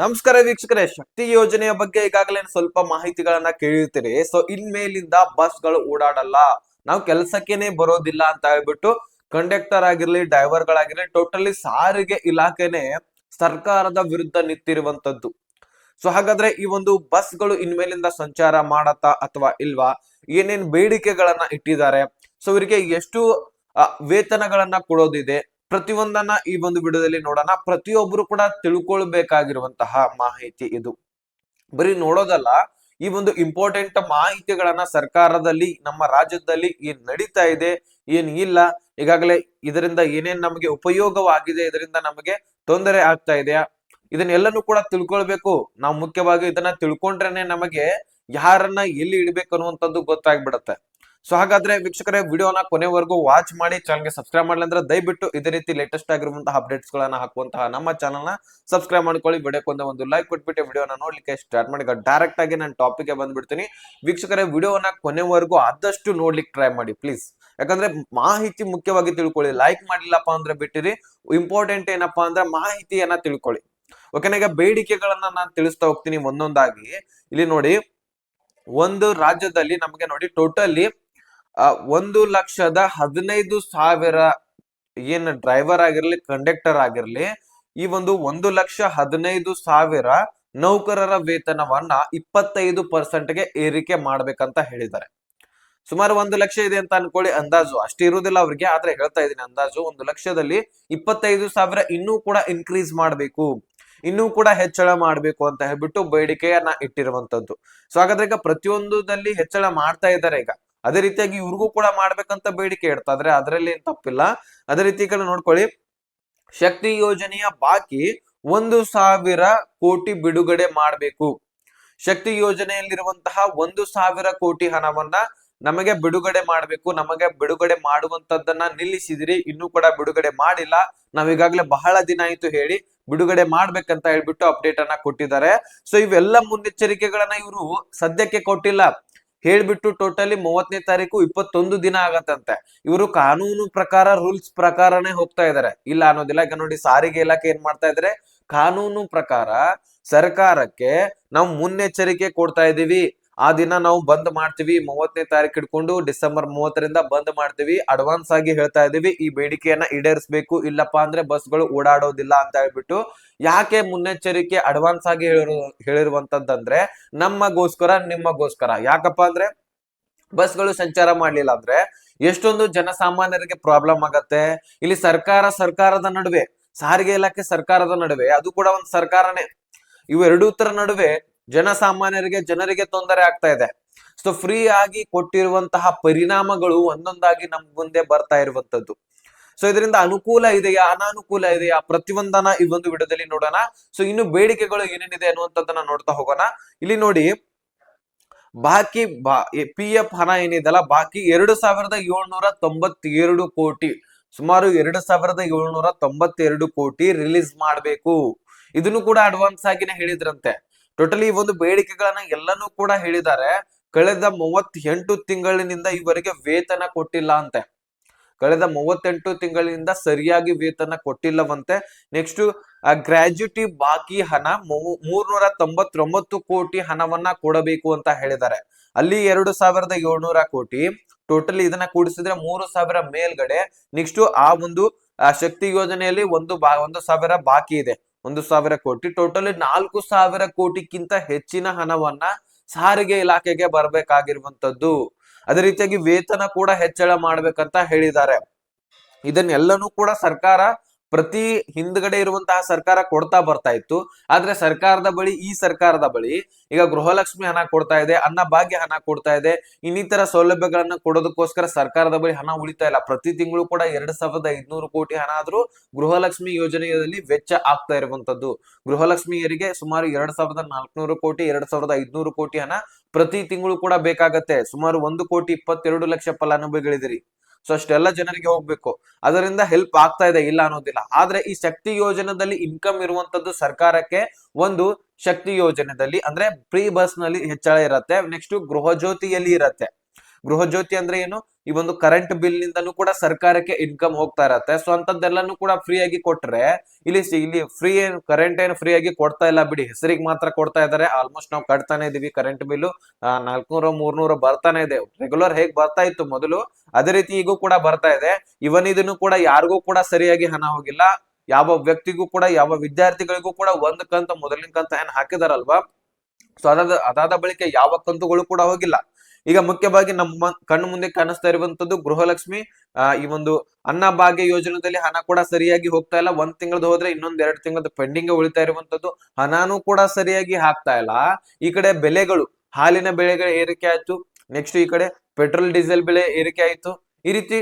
ನಮಸ್ಕಾರ ವೀಕ್ಷಕರೇ, ಶಕ್ತಿ ಯೋಜನೆಯ ಬಗ್ಗೆ ಈಗಾಗಲೇ ಸ್ವಲ್ಪ ಮಾಹಿತಿಗಳನ್ನ ಕೇಳಿರ್ತೀರಿ. ಸೊ ಇನ್ಮೇಲಿಂದ ಬಸ್ಗಳು ಓಡಾಡಲ್ಲ. ನಾವು ಕೆಲಸಕ್ಕೇನೆ ಬರೋದಿಲ್ಲ ಅಂತ ಹೇಳ್ಬಿಟ್ಟು ಕಂಡಕ್ಟರ್ ಆಗಿರ್ಲಿ ಡ್ರೈವರ್ ಗಳಾಗಿರ್ಲಿ ಟೋಟಲಿ ಸಾರಿಗೆ ಇಲಾಖೆನೆ ಸರ್ಕಾರದ ವಿರುದ್ಧ ನಿಂತಿರುವಂತದ್ದು ಸೊ ಹಾಗಾದ್ರೆ ಈ ಒಂದು ಬಸ್ಗಳು ಇನ್ಮೇಲಿಂದ ಸಂಚಾರ ಮಾಡತ್ತಾ ಅಥವಾ ಇಲ್ವಾ? ಏನೇನ್ ಬೇಡಿಕೆಗಳನ್ನ ಇಟ್ಟಿದ್ದಾರೆ? ಸೊ ಇವರಿಗೆ ಎಷ್ಟು ವೇತನಗಳನ್ನ ಕೊಡೋದಿದೆ? ಪ್ರತಿಯೊಂದನ್ನ ಈ ಒಂದು ವಿಡಿಯೋದಲ್ಲಿ ನೋಡೋಣ. ಪ್ರತಿಯೊಬ್ಬರು ಕೂಡ ತಿಳ್ಕೊಳ್ಬೇಕಾಗಿರುವಂತಹ ಮಾಹಿತಿ ಇದು. ಬರೀ ನೋಡೋದಲ್ಲ, ಈ ಒಂದು ಇಂಪಾರ್ಟೆಂಟ್ ಮಾಹಿತಿಗಳನ್ನ ಸರ್ಕಾರದಲ್ಲಿ, ನಮ್ಮ ರಾಜ್ಯದಲ್ಲಿ ಏನ್ ನಡೀತಾ ಇದೆ, ಏನ್ ಇಲ್ಲ, ಈಗಾಗಲೇ ಇದರಿಂದ ಏನೇನ್ ನಮಗೆ ಉಪಯೋಗವಾಗಿದೆ, ಇದರಿಂದ ನಮಗೆ ತೊಂದರೆ ಆಗ್ತಾ ಇದೆಯಾ? ಇದನ್ನೆಲ್ಲನೂ ಕೂಡ ತಿಳ್ಕೊಳ್ಬೇಕು. ನಾವು ಮುಖ್ಯವಾಗಿ ಇದನ್ನ ತಿಳ್ಕೊಂಡ್ರೇನೆ ನಮಗೆ ಯಾರನ್ನ ಎಲ್ಲಿ ಇಡ್ಬೇಕು ಅನ್ನುವಂಥದ್ದು ಗೊತ್ತಾಗ್ಬಿಡತ್ತೆ. ಸೊ ಹಾಗಾದ್ರೆ ವೀಕ್ಷಕರೇ, ವಿಡಿಯೋನ ಕೊನೆವರೆಗೂ ವಾಚ್ ಮಾಡಿ ಚಾನಲ್ಗೆ ಸಬ್ಸ್ಕ್ರೈಬ್ ಮಾಡಲಿ ಅಂದ್ರೆ ದಯವಿಟ್ಟು ಇದೇ ರೀತಿ ಲೇಟೆಸ್ಟ್ ಆಗಿರುವಂತಹ ಅಪ್ಡೇಟ್ಸ್ ಗಳನ್ನ ಹಾಕುವಂತಹ ನಮ್ಮ ಚಾನಲ್ನ ಸಬ್ಸ್ಕ್ರೈಬ್ ಮಾಡ್ಕೊಳ್ಳಿ. ವಿಡಿಯೋಕ್ಕೊಂದು ಒಂದು ಲೈಕ್ ಕೊಟ್ಬಿಟ್ಟು ವಿಡಿಯೋನ ನೋಡ್ಲಿಕ್ಕೆ ಸ್ಟಾರ್ಟ್ ಮಾಡಿ. ಡೈರೆಕ್ಟ್ ಆಗಿ ನಾನು ಟಾಪಿಕ್ ಬಂದ್ಬಿಡ್ತೀನಿ. ವೀಕ್ಷಕರೇ, ವಿಡಿಯೋನ ಕೊನೆವರೆಗೂ ಆದಷ್ಟು ನೋಡ್ಲಿಕ್ಕೆ ಟ್ರೈ ಮಾಡಿ ಪ್ಲೀಸ್ ಯಾಕಂದ್ರೆ ಮಾಹಿತಿ ಮುಖ್ಯವಾಗಿ ತಿಳ್ಕೊಳ್ಳಿ. ಲೈಕ್ ಮಾಡಿಲ್ಲಪ್ಪ ಅಂದ್ರೆ ಬಿಟ್ಟಿರಿ. ಇಂಪಾರ್ಟೆಂಟ್ ಏನಪ್ಪಾ ಅಂದ್ರೆ ಮಾಹಿತಿಯನ್ನ ತಿಳ್ಕೊಳ್ಳಿ. ಓಕೆನಾ ಈಗ ಬೇಡಿಕೆಗಳನ್ನ ನಾನು ತಿಳಿಸ್ತಾ ಹೋಗ್ತೀನಿ ಒಂದೊಂದಾಗಿ. ಇಲ್ಲಿ ನೋಡಿ, ಒಂದು ರಾಜ್ಯದಲ್ಲಿ ನಮಗೆ ನೋಡಿ ಟೋಟಲಿ ಒಂದು ಲಕ್ಷದ ಹದಿನೈದು ಸಾವಿರ ಏನ್ ಡ್ರೈವರ್ ಆಗಿರ್ಲಿ ಕಂಡಕ್ಟರ್ ಆಗಿರ್ಲಿ, ಈ ಒಂದು ಒಂದು ಲಕ್ಷ ಹದಿನೈದು ಸಾವಿರ ನೌಕರರ ವೇತನವನ್ನ ಇಪ್ಪತ್ತೈದು ಪರ್ಸೆಂಟ್ಗೆ ಏರಿಕೆ ಮಾಡ್ಬೇಕಂತ ಹೇಳಿದ್ದಾರೆ. ಸುಮಾರು ಒಂದು ಲಕ್ಷ ಇದೆ ಅಂತ ಅನ್ಕೊಳ್ಳಿ ಅಂದಾಜು. ಅಷ್ಟೇ ಇರುವುದಿಲ್ಲ ಅವ್ರಿಗೆ, ಆದ್ರೆ ಹೇಳ್ತಾ ಇದೀನಿ ಅಂದಾಜು. ಒಂದು ಲಕ್ಷದಲ್ಲಿ ಇಪ್ಪತ್ತೈದು ಸಾವಿರ ಇನ್ನೂ ಕೂಡ ಇನ್ಕ್ರೀಸ್ ಮಾಡಬೇಕು. ಇನ್ನೂ ಕೂಡ ಹೆಚ್ಚಳ ಮಾಡಬೇಕು ಅಂತ ಹೇಳ್ಬಿಟ್ಟು ಬೇಡಿಕೆಯನ್ನ ಇಟ್ಟಿರುವಂತದ್ದು ಸೊ ಹಾಗಾದ್ರೆ ಈಗ ಪ್ರತಿಯೊಂದುದಲ್ಲಿ ಹೆಚ್ಚಳ ಮಾಡ್ತಾ ಇದ್ದಾರೆ ಈಗ. ಅದೇ ರೀತಿಯಾಗಿ ಇವ್ರಿಗೂ ಕೂಡ ಮಾಡ್ಬೇಕಂತ ಬೇಡಿಕೆ ಇಡ್ತಾ ಇದ್ರೆ ಅದರಲ್ಲಿ ಏನ್ ತಪ್ಪಿಲ್ಲ. ಅದೇ ರೀತಿ ಕಡೆ ನೋಡ್ಕೊಳ್ಳಿ. ಶಕ್ತಿ ಯೋಜನೆಯ ಬಾಕಿ ಒಂದು ಸಾವಿರ ಕೋಟಿ ಬಿಡುಗಡೆ ಮಾಡಬೇಕು. ಶಕ್ತಿ ಯೋಜನೆಯಲ್ಲಿರುವಂತಹ ಒಂದು ಸಾವಿರ ಕೋಟಿ ಹಣವನ್ನ ನಮಗೆ ಬಿಡುಗಡೆ ಮಾಡಬೇಕು. ನಮಗೆ ಬಿಡುಗಡೆ ಮಾಡುವಂತದ್ದನ್ನ ನಿಲ್ಲಿಸಿದಿರಿ. ಇನ್ನೂ ಕೂಡ ಬಿಡುಗಡೆ ಮಾಡಿಲ್ಲ. ನಾವ್ ಈಗಾಗಲೇ ಬಹಳ ದಿನ ಆಯ್ತು ಹೇಳಿ ಬಿಡುಗಡೆ ಮಾಡ್ಬೇಕಂತ ಹೇಳ್ಬಿಟ್ಟು ಅಪ್ಡೇಟ್ ಅನ್ನ ಕೊಟ್ಟಿದ್ದಾರೆ. ಸೊ ಇವೆಲ್ಲ ಮುನ್ನೆಚ್ಚರಿಕೆಗಳನ್ನ ಇವರು ಸದ್ಯಕ್ಕೆ ಕೊಟ್ಟಿಲ್ಲ. ಹೇಳ್ಬಿಟ್ಟು ಟೋಟಲಿ ಮೂವತ್ತನೇ ತಾರೀಕು ಇಪ್ಪತ್ತೊಂದು ದಿನ ಆಗತ್ತಂತೆ. ಇವರು ಕಾನೂನು ಪ್ರಕಾರ ರೂಲ್ಸ್ ಪ್ರಕಾರನೇ ಹೋಗ್ತಾ ಇದಾರೆ. ಇಲ್ಲ ಅನ್ನೋದಿಲ್ಲ, ಈಗ ನೋಡಿ ಸಾರಿಗೆ ಇಲಾಖೆ ಏನ್ ಮಾಡ್ತಾ ಇದ್ರೆ? ಕಾನೂನು ಪ್ರಕಾರ ಸರ್ಕಾರಕ್ಕೆ ನಾವು ಮುನ್ನೆಚ್ಚರಿಕೆ ಕೊಡ್ತಾ ಇದೀವಿ. ಆ ದಿನ ನಾವು ಬಂದ್ ಮಾಡ್ತೀವಿ. ಮೂವತ್ತನೇ ತಾರೀಕು ಇಟ್ಕೊಂಡು ಡಿಸೆಂಬರ್ ಮೂವತ್ತರಿಂದ ಬಂದ್ ಮಾಡ್ತೀವಿ. ಅಡ್ವಾನ್ಸ್ ಆಗಿ ಹೇಳ್ತಾ ಇದೀವಿ ಈ ಬೇಡಿಕೆಯನ್ನ ಈಡೇರಿಸಬೇಕು. ಇಲ್ಲಪ್ಪಾ ಅಂದ್ರೆ ಬಸ್ಗಳು ಓಡಾಡೋದಿಲ್ಲ ಅಂತ ಹೇಳ್ಬಿಟ್ಟು ಯಾಕೆ ಮುನ್ನೆಚ್ಚರಿಕೆ ಅಡ್ವಾನ್ಸ್ ಆಗಿ ಹೇಳಿರು ಹೇಳಿರುವಂತದ್ದಂದ್ರೆ ನಮ್ಮಗೋಸ್ಕರ, ನಿಮ್ಮಗೋಸ್ಕರ. ಯಾಕಪ್ಪ ಅಂದ್ರೆ ಬಸ್ಗಳು ಸಂಚಾರ ಮಾಡ್ಲಿಲ್ಲ ಅಂದ್ರೆ ಎಷ್ಟೊಂದು ಜನಸಾಮಾನ್ಯರಿಗೆ ಪ್ರಾಬ್ಲಮ್ ಆಗತ್ತೆ. ಇಲ್ಲಿ ಸರ್ಕಾರ, ಸರ್ಕಾರದ ನಡುವೆ, ಸಾರಿಗೆ ಇಲಾಖೆ ಸರ್ಕಾರದ ನಡುವೆ, ಅದು ಕೂಡ ಒಂದು ಸರ್ಕಾರನೇ. ಇವೆರಡೂ ತರ ನಡುವೆ ಜನಸಾಮಾನ್ಯರಿಗೆ ಜನರಿಗೆ ತೊಂದರೆ ಆಗ್ತಾ ಇದೆ. ಸೊ ಫ್ರೀ ಆಗಿ ಕೊಟ್ಟಿರುವಂತಹ ಪರಿಣಾಮಗಳು ಒಂದೊಂದಾಗಿ ನಮ್ ಮುಂದೆ ಬರ್ತಾ ಇರುವಂತದ್ದು ಸೊ ಇದರಿಂದ ಅನುಕೂಲ ಇದೆಯಾ, ಅನಾನುಕೂಲ ಇದೆಯಾ? ಪ್ರತಿಯೊಂದನ್ನ ಈ ಒಂದು ವಿಡಿಯೋದಲ್ಲಿ ನೋಡೋಣ. ಸೊ ಇನ್ನು ಬೇಡಿಕೆಗಳು ಏನೇನಿದೆ ಅನ್ನುವಂಥದ್ದನ್ನ ನೋಡ್ತಾ ಹೋಗೋಣ. ಇಲ್ಲಿ ನೋಡಿ, ಬಾಕಿ ಬಾ ಪಿ ಎಫ್ ಹಣ ಏನಿದೆಲ್ಲ ಬಾಕಿ ಎರಡು ಸಾವಿರದ ಏಳ್ನೂರ ತೊಂಬತ್ತೆರಡು ಕೋಟಿ, ಸುಮಾರು ಎರಡು ಸಾವಿರದ ಏಳ್ನೂರ ತೊಂಬತ್ತೆರಡು ಕೋಟಿ ರಿಲೀಸ್ ಮಾಡಬೇಕು. ಇದನ್ನು ಕೂಡ ಅಡ್ವಾನ್ಸ್ ಆಗಿನೇ ಹೇಳಿದ್ರಂತೆ. ಟೋಟಲಿ ಈ ಒಂದು ಬೇಡಿಕೆಗಳನ್ನ ಎಲ್ಲನೂ ಕೂಡ ಹೇಳಿದ್ದಾರೆ. ಕಳೆದ ಮೂವತ್ತೆಂಟು ತಿಂಗಳಿನಿಂದ ಇವರಿಗೆ ವೇತನ ಕೊಟ್ಟಿಲ್ಲ ಅಂತೆ. ಕಳೆದ ಮೂವತ್ತೆಂಟು ತಿಂಗಳಿನಿಂದ ಸರಿಯಾಗಿ ವೇತನ ಕೊಟ್ಟಿಲ್ಲವಂತೆ. ನೆಕ್ಸ್ಟ್ ಗ್ರಾಜ್ಯುಟಿ ಬಾಕಿ ಹಣ ಮೂರ್ನೂರ ತೊಂಬತ್ತೊಂಬತ್ತು ಕೋಟಿ ಹಣವನ್ನ ಕೊಡಬೇಕು ಅಂತ ಹೇಳಿದ್ದಾರೆ. ಅಲ್ಲಿ ಎರಡು ಸಾವಿರದ ಏಳ್ನೂರ ಕೋಟಿ. ಟೋಟಲಿ ಇದನ್ನ ಕೂಡಿಸಿದ್ರೆ ಮೂರು ಸಾವಿರ ಮೇಲ್ಗಡೆ. ನೆಕ್ಸ್ಟ್ ಆ ಒಂದು ಶಕ್ತಿ ಯೋಜನೆಯಲ್ಲಿ ಒಂದು ಬಾ, ಒಂದು ಸಾವಿರ ಬಾಕಿ ಇದೆ. ಒಂದು ಸಾವಿರ ಕೋಟಿ. ಟೋಟಲಿ ನಾಲ್ಕು ಸಾವಿರ ಕೋಟಿಗಿಂತ ಹೆಚ್ಚಿನ ಹಣವನ್ನ ಸಾರಿಗೆ ಇಲಾಖೆಗೆ ಬರಬೇಕಾಗಿರುವಂತದ್ದು ಅದೇ ರೀತಿಯಾಗಿ ವೇತನ ಕೂಡ ಹೆಚ್ಚಳ ಮಾಡ್ಬೇಕಂತ ಹೇಳಿದ್ದಾರೆ. ಇದನ್ನೆಲ್ಲನೂ ಕೂಡ ಸರ್ಕಾರ ಪ್ರತಿ ಹಿಂದ್ಗಡೆ ಇರುವಂತಹ ಸರ್ಕಾರ ಕೊಡ್ತಾ ಬರ್ತಾ ಇತ್ತು. ಆದ್ರೆ ಸರ್ಕಾರದ ಬಳಿ, ಈ ಸರ್ಕಾರದ ಬಳಿ ಈಗ ಗೃಹಲಕ್ಷ್ಮಿ ಹಣ ಕೊಡ್ತಾ ಇದೆ, ಅನ್ನ ಭಾಗ್ಯ ಹಣ ಕೊಡ್ತಾ ಇದೆ, ಇನ್ನಿತರ ಸೌಲಭ್ಯಗಳನ್ನ ಕೊಡೋದಕ್ಕೋಸ್ಕರ ಸರ್ಕಾರದ ಬಳಿ ಹಣ ಉಳಿತಾ ಇಲ್ಲ. ಪ್ರತಿ ತಿಂಗಳು ಕೂಡ ಎರಡ್ ಸಾವಿರದ ಐದ್ನೂರು ಕೋಟಿ ಹಣ ಆದ್ರೂ ಗೃಹಲಕ್ಷ್ಮಿ ಯೋಜನೆಯಲ್ಲಿ ವೆಚ್ಚ ಆಗ್ತಾ ಇರುವಂತದ್ದು. ಗೃಹಲಕ್ಷ್ಮಿಯರಿಗೆ ಸುಮಾರು ಎರಡ್ ಸಾವಿರದ ನಾಲ್ಕುನೂರು ಕೋಟಿ, ಎರಡ್ ಸಾವಿರದ ಐದ್ನೂರು ಕೋಟಿ ಹಣ ಪ್ರತಿ ತಿಂಗಳು ಕೂಡ ಬೇಕಾಗತ್ತೆ. ಸುಮಾರು ಒಂದು ಕೋಟಿ ಇಪ್ಪತ್ತೆರಡು ಲಕ್ಷ ಫಲಾನುಭವಿಗಳಿದಿರಿ ಸೊ ಅಷ್ಟೆಲ್ಲ ಜನರಿಗೆ ಹೋಗ್ಬೇಕು. ಅದರಿಂದ ಹೆಲ್ಪ್ ಆಗ್ತಾ ಇದೆ, ಇಲ್ಲ ಅನ್ನೋದಿಲ್ಲ. ಆದ್ರೆ ಈ ಶಕ್ತಿ ಯೋಜನೆದಲ್ಲಿ ಇನ್ಕಮ್ ಇರುವಂತದ್ದು ಸರ್ಕಾರಕ್ಕೆ ಒಂದು ಶಕ್ತಿ ಯೋಜನೆದಲ್ಲಿ, ಅಂದ್ರೆ ಪ್ರೀ ಬಸ್ನಲ್ಲಿ ಹೆಚ್ಚಳ ಇರತ್ತೆ ನೆಕ್ಸ್ಟ್ ಗೃಹ ಜ್ಯೋತಿಯಲ್ಲಿ ಇರತ್ತೆ. ಗೃಹ ಜ್ಯೋತಿ ಅಂದ್ರೆ ಏನು? ಈ ಒಂದು ಕರೆಂಟ್ ಬಿಲ್ ನಿಂದನೂ ಕೂಡ ಸರ್ಕಾರಕ್ಕೆ ಇನ್ಕಮ್ ಹೋಗ್ತಾ ಇರತ್ತೆ. ಸೊ ಅಂತದ್ದೆಲ್ಲಾನು ಕೂಡ ಫ್ರೀ ಆಗಿ ಕೊಟ್ರೆ, ಇಲ್ಲಿ ಇಲ್ಲಿ ಫ್ರೀ ಏನ್ ಕರೆಂಟ್ ಏನು ಫ್ರೀ ಆಗಿ ಕೊಡ್ತಾ ಇಲ್ಲ ಬಿಡಿ. ಹೆಸರಿಗೆ ಮಾತ್ರ ಕೊಡ್ತಾ ಇದಾರೆ. ಆಲ್ಮೋಸ್ಟ್ ನಾವು ಕಟ್ತಾನೆ ಇದೀವಿ ಕರೆಂಟ್ ಬಿಲ್ ನಾಲ್ಕುನೂರ, ಮೂರ್ನೂರ ಬರ್ತಾನೆ ಇದೆ. ರೆಗ್ಯುಲರ್ ಹೇಗ್ ಬರ್ತಾ ಇತ್ತು ಮೊದಲು? ಅದೇ ರೀತಿ ಈಗೂ ಕೂಡ ಬರ್ತಾ ಇದೆ. ಇವನ್ ಇದನ್ನು ಕೂಡ ಯಾರಿಗೂ ಕೂಡ ಸರಿಯಾಗಿ ಹಣ ಹೋಗಿಲ್ಲ. ಯಾವ ವ್ಯಕ್ತಿಗೂ ಕೂಡ, ಯಾವ ವಿದ್ಯಾರ್ಥಿಗಳಿಗೂ ಕೂಡ ಒಂದ್ ಕಂತ ಮೊದಲಿನ ಕಂತ ಏನ್ ಹಾಕಿದಾರಲ್ವಾ? ಸೊ ಅದಾದ ಅದಾದ ಬಳಿಕ ಯಾವ ಕಂತುಗಳು ಕೂಡ ಹೋಗಿಲ್ಲ. ಈಗ ಮುಖ್ಯವಾಗಿ ನಮ್ಮ ಕಣ್ಣು ಮುಂದೆ ಕಾಣಿಸ್ತಾ ಇರುವಂತದ್ದು ಗೃಹಲಕ್ಷ್ಮಿ. ಈ ಒಂದು ಅನ್ನಭಾಗ್ಯ ಯೋಜನೆಯಲ್ಲಿ ಹಣ ಕೂಡ ಸರಿಯಾಗಿ ಹೋಗ್ತಾ ಇಲ್ಲ. ಒಂದ್ ತಿಂಗಳದ್ದು ಹೋದ್ರೆ ಇನ್ನೊಂದ್ ಎರಡ್ ತಿಂಗಳದ್ದು ಪೆಂಡಿಂಗ್ ಉಳಿತಾ ಇರುವಂತದ್ದು ಹಣನೂ ಕೂಡ ಸರಿಯಾಗಿ ಹಾಕ್ತಾ ಇಲ್ಲ. ಈ ಕಡೆ ಬೆಲೆಗಳು, ಹಾಲಿನ ಬೆಲೆಗಳ ಏರಿಕೆ ಆಯ್ತು. ನೆಕ್ಸ್ಟ್ ಈ ಕಡೆ ಪೆಟ್ರೋಲ್, ಡೀಸೆಲ್ ಬೆಲೆ ಏರಿಕೆ ಆಯ್ತು. ಈ ರೀತಿ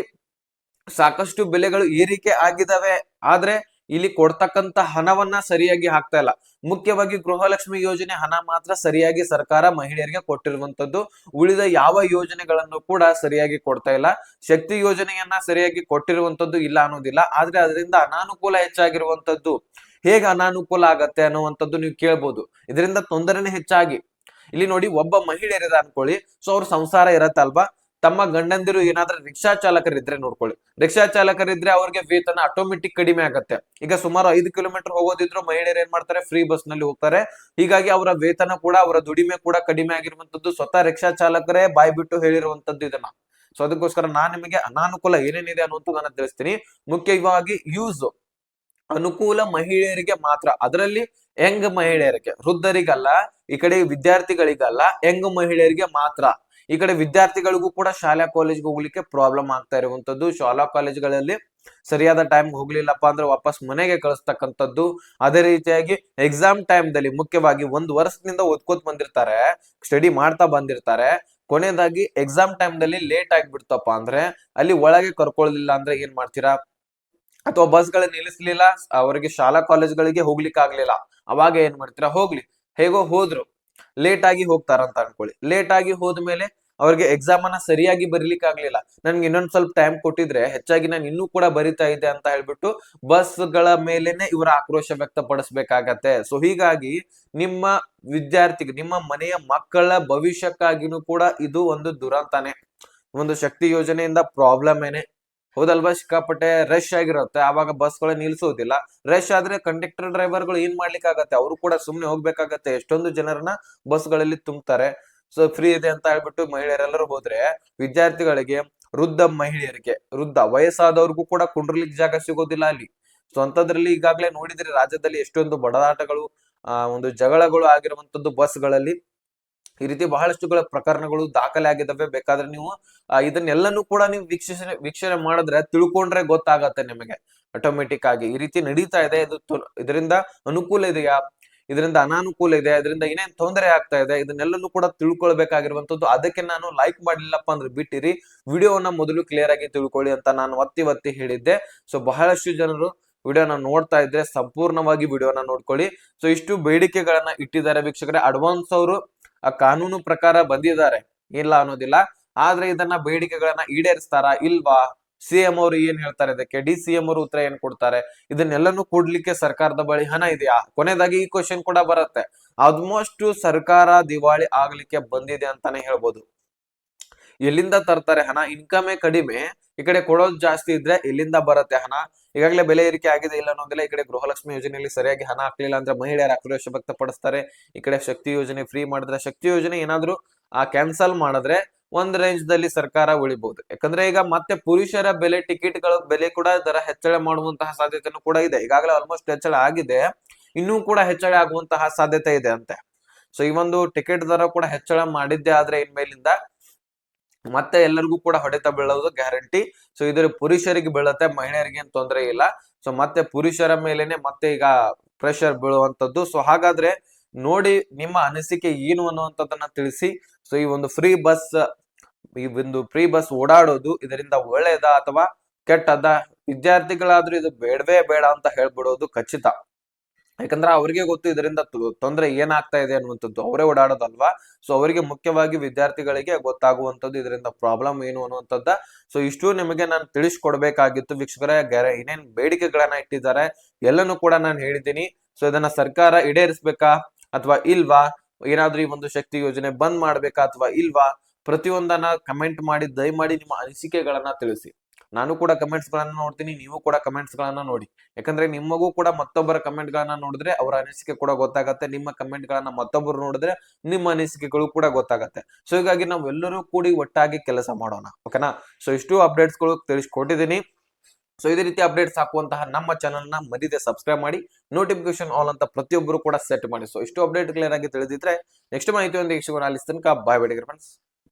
ಸಾಕಷ್ಟು ಬೆಲೆಗಳು ಏರಿಕೆ ಆಗಿದಾವೆ ಆದ್ರೆ ಇಲ್ಲಿ ಕೊಡ್ತಕ್ಕಂತ ಹಣವನ್ನ ಸರಿಯಾಗಿ ಹಾಕ್ತಾ ಇಲ್ಲ. ಮುಖ್ಯವಾಗಿ ಗೃಹಲಕ್ಷ್ಮಿ ಯೋಜನೆ ಹಣ ಮಾತ್ರ ಸರಿಯಾಗಿ ಸರ್ಕಾರ ಮಹಿಳೆಯರಿಗೆ ಕೊಟ್ಟಿರುವಂತದ್ದು ಉಳಿದ ಯಾವ ಯೋಜನೆಗಳನ್ನು ಕೂಡ ಸರಿಯಾಗಿ ಕೊಡ್ತಾ ಇಲ್ಲ. ಶಕ್ತಿ ಯೋಜನೆಯನ್ನ ಸರಿಯಾಗಿ ಕೊಟ್ಟಿರುವಂತದ್ದು ಇಲ್ಲ ಅನ್ನೋದಿಲ್ಲ. ಆದ್ರೆ ಅದರಿಂದ ಅನಾನುಕೂಲ ಹೆಚ್ಚಾಗಿರುವಂತದ್ದು ಹೇಗೆ ಅನಾನುಕೂಲ ಆಗತ್ತೆ ಅನ್ನುವಂಥದ್ದು ನೀವು ಕೇಳ್ಬೋದು. ಇದರಿಂದ ತೊಂದರೆನೇ ಹೆಚ್ಚಾಗಿ. ಇಲ್ಲಿ ನೋಡಿ, ಒಬ್ಬ ಮಹಿಳೆಯರಿದ ಅನ್ಕೊಳ್ಳಿ. ಸೊ, ಅವ್ರ ಸಂಸಾರ ಇರತ್ತಲ್ವಾ ತಮ್ಮ ಗಂಡಂದಿರು ಏನಾದ್ರೂ ರಿಕ್ಷಾ ಚಾಲಕರಿದ್ರೆ ನೋಡ್ಕೊಳ್ಳಿ. ರಿಕ್ಷಾ ಚಾಲಕರಿದ್ರೆ ಅವ್ರಿಗೆ ವೇತನ ಆಟೋಮೆಟಿಕ್ ಕಡಿಮೆ ಆಗತ್ತೆ. ಈಗ ಸುಮಾರು ಐದು ಕಿಲೋಮೀಟರ್ ಹೋಗೋದಿದ್ರು ಮಹಿಳೆಯರು ಏನ್ ಮಾಡ್ತಾರೆ? ಫ್ರೀ ಬಸ್ನಲ್ಲಿ ಹೋಗ್ತಾರೆ. ಹೀಗಾಗಿ ಅವರ ವೇತನ ಕೂಡ, ಅವರ ದುಡಿಮೆ ಕೂಡ ಕಡಿಮೆ ಆಗಿರುವಂತದ್ದು ಸ್ವತಃ ರಿಕ್ಷಾ ಚಾಲಕರೇ ಬಾಯ್ ಬಿಟ್ಟು ಹೇಳಿರುವಂತದ್ದು ಇದನ್ನ. ಸೊ ಅದಕ್ಕೋಸ್ಕರ ನಾನ್ ನಿಮಗೆ ಅನಾನುಕೂಲ ಏನೇನಿದೆ ಅನ್ನೋದು ನಾನು ತಿಳಿಸ್ತೀನಿ. ಮುಖ್ಯವಾಗಿ ಯೂಸ್ ಅನುಕೂಲ ಮಹಿಳೆಯರಿಗೆ ಮಾತ್ರ. ಅದರಲ್ಲಿ ಯಂಗ್ ಮಹಿಳೆಯರಿಗೆ, ವೃದ್ಧರಿಗಲ್ಲ, ಈ ಕಡೆ ವಿದ್ಯಾರ್ಥಿಗಳಿಗಲ್ಲ, ಯಂಗ್ ಮಹಿಳೆಯರಿಗೆ ಮಾತ್ರ. ಈ ಕಡೆ ವಿದ್ಯಾರ್ಥಿಗಳಿಗೂ ಕೂಡ ಶಾಲಾ ಕಾಲೇಜ್ಗೆ ಹೋಗ್ಲಿಕ್ಕೆ ಪ್ರಾಬ್ಲಮ್ ಆಗ್ತಾ ಇರುವಂತದ್ದು ಶಾಲಾ ಕಾಲೇಜ್ಗಳಲ್ಲಿ ಸರಿಯಾದ ಟೈಮ್ ಹೋಗ್ಲಿಲ್ಲಪ್ಪ ಅಂದ್ರೆ ವಾಪಸ್ ಮನೆಗೆ ಕಳಿಸ್ತಕ್ಕಂಥದ್ದು. ಅದೇ ರೀತಿಯಾಗಿ ಎಕ್ಸಾಮ್ ಟೈಮ್ ದಲ್ಲಿ ಮುಖ್ಯವಾಗಿ ಒಂದು ವರ್ಷದಿಂದ ಓದ್ಕೋತ್ ಬಂದಿರ್ತಾರೆ ಸ್ಟಡಿ ಮಾಡ್ತಾ ಬಂದಿರ್ತಾರೆ. ಕೊನೆಯದಾಗಿ ಎಕ್ಸಾಮ್ ಟೈಮ್ ದಲ್ಲಿ ಲೇಟ್ ಆಗ್ಬಿಡ್ತಪ್ಪ ಅಂದ್ರೆ ಅಲ್ಲಿ ಒಳಗೆ ಕರ್ಕೊಳ್ಳಿಲ್ಲ ಅಂದ್ರೆ ಏನ್ ಮಾಡ್ತೀರಾ? ಅಥವಾ ಬಸ್ಗಳು ನಿಲ್ಲಿಸ್ಲಿಲ್ಲ, ಅವರಿಗೆ ಶಾಲಾ ಕಾಲೇಜ್ಗಳಿಗೆ ಹೋಗ್ಲಿಕ್ಕೆ ಆಗ್ಲಿಲ್ಲ ಅವಾಗ ಏನ್ ಮಾಡ್ತೀರಾ? ಹೋಗ್ಲಿ. ಹೇಗೋ ಹೋದ್ರು. ಲೇಟ್ ಆಗಿ ಹೋಗ್ತಾರಂತ ಅನ್ಕೊಳ್ಳಿ. ಲೇಟ್ ಆಗಿ ಹೋದ್ಮೇಲೆ ಅವ್ರಿಗೆ ಎಕ್ಸಾಮ್ ಅನ್ನ ಸರಿಯಾಗಿ ಬರೀಲಿಕ್ಕೆ ಆಗ್ಲಿಲ್ಲ. ನನ್ಗೆ ಇನ್ನೊಂದ್ ಸ್ವಲ್ಪ ಟೈಮ್ ಕೊಟ್ಟಿದ್ರೆ ಹೆಚ್ಚಾಗಿ ನಾನು ಇನ್ನೂ ಕೂಡ ಬರಿತಾ ಇದ್ದೆ ಅಂತ ಹೇಳ್ಬಿಟ್ಟು ಬಸ್ಗಳ ಮೇಲೆನೆ ಇವರ ಆಕ್ರೋಶ ವ್ಯಕ್ತಪಡಿಸ್ಬೇಕಾಗತ್ತೆ. ಸೊ ಹೀಗಾಗಿ ನಿಮ್ಮ ವಿದ್ಯಾರ್ಥಿಗೆ, ನಿಮ್ಮ ಮನೆಯ ಮಕ್ಕಳ ಭವಿಷ್ಯಕ್ಕಾಗಿನೂ ಕೂಡ ಇದು ಒಂದು ದುರಂತನೇ. ಒಂದು ಶಕ್ತಿ ಯೋಜನೆಯಿಂದ ಪ್ರಾಬ್ಲಮ್ ಏನೇ. ಹೌದಲ್ವಾ ಸಿಕ್ಕಾಪಟ್ಟೆ ರಶ್ ಆಗಿರುತ್ತೆ. ಆವಾಗ ಬಸ್ಗಳು ನಿಲ್ಸೋದಿಲ್ಲ. ರಶ್ ಆದ್ರೆ ಕಂಡಕ್ಟರ್ ಡ್ರೈವರ್ಗಳು ಏನ್ ಮಾಡ್ಲಿಕ್ಕೆ ಆಗತ್ತೆ ಅವರು ಕೂಡ ಸುಮ್ನೆ ಹೋಗ್ಬೇಕಾಗತ್ತೆ. ಎಷ್ಟೊಂದು ಜನರನ್ನ ಬಸ್ಗಳಲ್ಲಿ ತುಂಬ್ತಾರೆ. ಸೊ ಫ್ರೀ ಇದೆ ಅಂತ ಹೇಳ್ಬಿಟ್ಟು ಮಹಿಳೆಯರೆಲ್ಲರೂ ಹೋದ್ರೆ ವಿದ್ಯಾರ್ಥಿಗಳಿಗೆ, ವೃದ್ಧ ಮಹಿಳೆಯರಿಗೆ, ವೃದ್ಧ ವಯಸ್ಸಾದವ್ರಿಗೂ ಕೂಡ ಕುಂಡ್ರಲಿಕ್ಕೆ ಜಾಗ ಸಿಗೋದಿಲ್ಲ ಅಲ್ಲಿ. ಸೊ ಅಂತದ್ರಲ್ಲಿ ಈಗಾಗಲೇ ನೋಡಿದ್ರೆ ರಾಜ್ಯದಲ್ಲಿ ಎಷ್ಟೊಂದು ಬಡದಾಟಗಳು, ಆ, ಒಂದು ಜಗಳಗಳು ಆಗಿರುವಂತದ್ದು ಬಸ್ಗಳಲ್ಲಿ ಈ ರೀತಿ ಬಹಳಷ್ಟುಗಳ ಪ್ರಕರಣಗಳು ದಾಖಲೆ ಆಗಿದ್ದಾವೆ. ಬೇಕಾದ್ರೆ ನೀವು ಇದನ್ನೆಲ್ಲನೂ ಕೂಡ ನೀವು ವೀಕ್ಷಣೆ ವೀಕ್ಷಣೆ ಮಾಡಿದ್ರೆ ತಿಳ್ಕೊಂಡ್ರೆ ಗೊತ್ತಾಗತ್ತೆ ನಿಮಗೆ. ಆಟೋಮೆಟಿಕ್ ಆಗಿ ಈ ರೀತಿ ನಡೀತಾ ಇದೆ. ಇದು ಇದರಿಂದ ಅನುಕೂಲ ಇದೆಯಾ? ಇದರಿಂದ ಅನಾನುಕೂಲ ಇದೆ. ಇದರಿಂದ ಏನೇನ್ ತೊಂದರೆ ಆಗ್ತಾ ಇದೆ? ಇದನ್ನೆಲ್ಲನೂ ಕೂಡ ತಿಳ್ಕೊಳ್ಬೇಕಾಗಿರುವಂತದ್ದು ಅದಕ್ಕೆ ನಾನು ಲೈಕ್ ಮಾಡಿಲ್ಲಪ್ಪ ಅಂದ್ರೆ ಬಿಟ್ಟಿರಿ. ವಿಡಿಯೋವನ್ನ ಮೊದಲು ಕ್ಲಿಯರ್ ಆಗಿ ತಿಳ್ಕೊಳ್ಳಿ ಅಂತ ನಾನು ಒತ್ತಿ ಒತ್ತಿ ಹೇಳಿದ್ದೆ. ಸೊ ಬಹಳಷ್ಟು ಜನರು ವಿಡಿಯೋನ ನೋಡ್ತಾ ಇದ್ರೆ ಸಂಪೂರ್ಣವಾಗಿ ವಿಡಿಯೋನ ನೋಡ್ಕೊಳ್ಳಿ. ಸೊ ಇಷ್ಟು ಬೇಡಿಕೆಗಳನ್ನ ಇಟ್ಟಿದ್ದಾರೆ ವೀಕ್ಷಕರೇ. ಅಡ್ವಾನ್ಸ್ ಅವರು ಆ ಕಾನೂನು ಪ್ರಕಾರ ಬಂದಿದ್ದಾರೆ. ಇಲ್ಲ ಅನ್ನೋದಿಲ್ಲ. ಆದ್ರೆ ಇದನ್ನ ಬೇಡಿಕೆಗಳನ್ನ ಈಡೇರಿಸ್ತಾರಾ ಇಲ್ವಾ? ಸಿ ಎಂ ಅವರು ಏನ್ ಹೇಳ್ತಾರೆ ಇದಕ್ಕೆ? ಡಿ ಸಿ ಎಂ ಅವರು ಉತ್ತರ ಏನ್ ಕೊಡ್ತಾರೆ? ಇದನ್ನೆಲ್ಲನೂ ಕೊಡ್ಲಿಕ್ಕೆ ಸರ್ಕಾರದ ಬಳಿ ಹಣ ಇದೆಯಾ? ಕೊನೆದಾಗಿ ಈ ಕ್ವಶನ್ ಕೂಡ ಬರುತ್ತೆ. ಆಲ್ಮೋಸ್ಟ್ ಸರ್ಕಾರ ದಿವಾಳಿ ಆಗ್ಲಿಕ್ಕೆ ಬಂದಿದೆ ಅಂತಾನೆ ಹೇಳ್ಬೋದು. ಎಲ್ಲಿಂದ ತರ್ತಾರೆ ಹಣ? ಇನ್ಕಮೇ ಕಡಿಮೆ, ಈ ಕಡೆ ಕೊಡೋದು ಜಾಸ್ತಿ ಇದ್ರೆ ಎಲ್ಲಿಂದ ಬರುತ್ತೆ ಹಣ? ಈಗಾಗಲೇ ಬೆಲೆ ಏರಿಕೆ ಆಗಿದೆ, ಇಲ್ಲ ಅನ್ನೋದಿಲ್ಲ ಈ ಕಡೆ ಗೃಹಲಕ್ಷ್ಮಿ ಯೋಜನೆಯಲ್ಲಿ ಸರಿಯಾಗಿ ಹಣ ಹಾಕ್ಲಿಲ್ಲ ಅಂದ್ರೆ ಮಹಿಳೆಯರ ಆಕ್ರೋಶ ವ್ಯಕ್ತಪಡಿಸ್ತಾರೆ. ಈ ಕಡೆ ಶಕ್ತಿ ಯೋಜನೆ ಫ್ರೀ ಮಾಡಿದ್ರೆ ಶಕ್ತಿ ಯೋಜನೆ ಏನಾದ್ರೂ, ಆ ಕ್ಯಾನ್ಸಲ್ ಮಾಡಿದ್ರೆ ಒಂದ್ ರೇಂಜ್ ದಲ್ಲಿ ಸರ್ಕಾರ ಉಳಿಬಹುದು ಯಾಕಂದ್ರೆ ಈಗ ಮತ್ತೆ ಪುರುಷರ ಬೆಲೆ ಟಿಕೆಟ್ಗಳ ಬೆಲೆ ಕೂಡ ದರ ಹೆಚ್ಚಳ ಮಾಡುವಂತಹ ಸಾಧ್ಯತೆಯನ್ನು ಕೂಡ ಇದೆ. ಈಗಾಗಲೇ ಆಲ್ಮೋಸ್ಟ್ ಹೆಚ್ಚಳ ಆಗಿದೆ. ಇನ್ನೂ ಕೂಡ ಹೆಚ್ಚಳ ಆಗುವಂತಹ ಸಾಧ್ಯತೆ ಇದೆ ಅಂತೆ. ಸೊ ಈ ಒಂದು ಟಿಕೆಟ್ ದರ ಕೂಡ ಹೆಚ್ಚಳ ಮಾಡಿದ್ದೆ ಆದ್ರೆ ಇನ್ಮೇಲಿಂದ ಮತ್ತೆ ಎಲ್ಲರಿಗೂ ಕೂಡ ಹೊಡೆತ ಬೀಳೋದು ಗ್ಯಾರಂಟಿ. ಸೊ ಇದ್ರ ಪುರುಷರಿಗೆ ಬೀಳತ್ತೆ, ಮಹಿಳೆಯರಿಗೆ ತೊಂದರೆ ಇಲ್ಲ. ಸೊ ಮತ್ತೆ ಪುರುಷರ ಮೇಲೇನೆ ಮತ್ತೆ ಈಗ ಪ್ರೆಷರ್ ಬೀಳುವಂತದ್ದು ಸೊ ಹಾಗಾದ್ರೆ ನೋಡಿ ನಿಮ್ಮ ಅನಿಸಿಕೆ ಏನು ಅನ್ನುವಂಥದ್ದನ್ನ ತಿಳಿಸಿ. ಸೊ ಈ ಒಂದು ಫ್ರೀ ಬಸ್ ಈ ಒಂದು ಫ್ರೀ ಬಸ್ ಓಡಾಡೋದು ಇದರಿಂದ ಒಳ್ಳೆಯದ ಅಥವಾ ಕೆಟ್ಟದ ವಿದ್ಯಾರ್ಥಿಗಳಾದ್ರೂ ಇದು ಬೇಡವೇ ಬೇಡ ಅಂತ ಹೇಳ್ಬಿಡೋದು ಖಚಿತ. ಯಾಕಂದ್ರೆ ಅವರಿಗೆ ಗೊತ್ತು ಇದರಿಂದ ತೊಂದರೆ ಏನಾಗ್ತಾ ಇದೆ ಅನ್ನುವಂಥದ್ದು ಅವರೇ ಓಡಾಡೋದಲ್ವಾ? ಸೊ ಅವರಿಗೆ ಮುಖ್ಯವಾಗಿ ವಿದ್ಯಾರ್ಥಿಗಳಿಗೆ ಗೊತ್ತಾಗುವಂಥದ್ದು ಇದರಿಂದ ಪ್ರಾಬ್ಲಮ್ ಏನು ಅನ್ನುವಂಥದ್ದ. ಸೊ ಇಷ್ಟು ನಿಮಗೆ ನಾನು ತಿಳಿಸ್ಕೊಡ್ಬೇಕಾಗಿತ್ತು. ವೀಕ್ಷಕರ ಗ್ಯಾರ ಏನೇನ್ ಬೇಡಿಕೆಗಳನ್ನ ಇಟ್ಟಿದ್ದಾರೆ, ಎಲ್ಲನೂ ಕೂಡ ನಾನು ಹೇಳಿದ್ದೀನಿ. ಸೊ ಇದನ್ನ ಸರ್ಕಾರ ಈಡೇರಿಸ್ಬೇಕಾ ಅಥವಾ ಇಲ್ವಾ? ಏನಾದ್ರೂ ಈ ಒಂದು ಶಕ್ತಿ ಯೋಜನೆ ಬಂದ್ ಮಾಡ್ಬೇಕಾ ಅಥವಾ ಇಲ್ವಾ? ಪ್ರತಿಯೊಂದನ್ನ ಕಮೆಂಟ್ ಮಾಡಿ, ದಯಮಾಡಿ ನಿಮ್ಮ ಅನಿಸಿಕೆಗಳನ್ನ ತಿಳಿಸಿ. ನಾನು ಕೂಡ ಕಮೆಂಟ್ಸ್ ಗಳನ್ನ ನೋಡ್ತೀನಿ, ನೀವು ಕೂಡ ಕಮೆಂಟ್ಸ್ ಗಳನ್ನ ನೋಡಿ. ಯಾಕಂದ್ರೆ ನಿಮಗೂ ಕೂಡ ಮತ್ತೊಬ್ಬರ ಕಮೆಂಟ್ ಗಳನ್ನ ನೋಡಿದ್ರೆ ಅವರ ಅನಿಸಿಕೆ ಕೂಡ ಗೊತ್ತಾಗತ್ತೆ, ನಿಮ್ಮ ಕಮೆಂಟ್ ಗಳನ್ನ ಮತ್ತೊಬ್ಬರು ನೋಡಿದ್ರೆ ನಿಮ್ಮ ಅನಿಸಿಕೆಗಳು ಕೂಡ ಗೊತ್ತಾಗತ್ತೆ. ಸೊ ಹೀಗಾಗಿ ನಾವೆಲ್ಲರೂ ಕೂಡಿ ಒಟ್ಟಾಗಿ ಕೆಲಸ ಮಾಡೋಣ ಓಕೆನಾ ಸೊ ಇಷ್ಟು ಅಪ್ಡೇಟ್ಸ್ಗಳು ತಿಳಿಸ್ಕೊಟ್ಟಿದ್ದೀನಿ. ಸೊ ಇದೇ ರೀತಿ ಅಪ್ಡೇಟ್ಸ್ ಹಾಕುವಂತಹ ನಮ್ಮ ಚಾನಲ್ನ ಮರಿದೆ ಸಬ್ಸ್ಕ್ರೈಬ್ ಮಾಡಿ ನೋಟಿಫಿಕೇಶನ್ ಆಲ್ ಅಂತ ಪ್ರತಿಯೊಬ್ಬರು ಕೂಡ ಸೆಟ್ ಮಾಡಿ. ಸೊ ಇಷ್ಟು ಅಪ್ಡೇಟ್ ಆಗಿ ತಿಳಿದಿದ್ರೆ ನೆಕ್ಸ್ಟ್ ಮಾಹಿತಿ ಒಂದು ಸಿಗೋಣ. ಅಲ್ಲಿ ಬಾಯ್ ಬೇಡಿಗೆ ಫ್ರೆಂಡ್ಸ್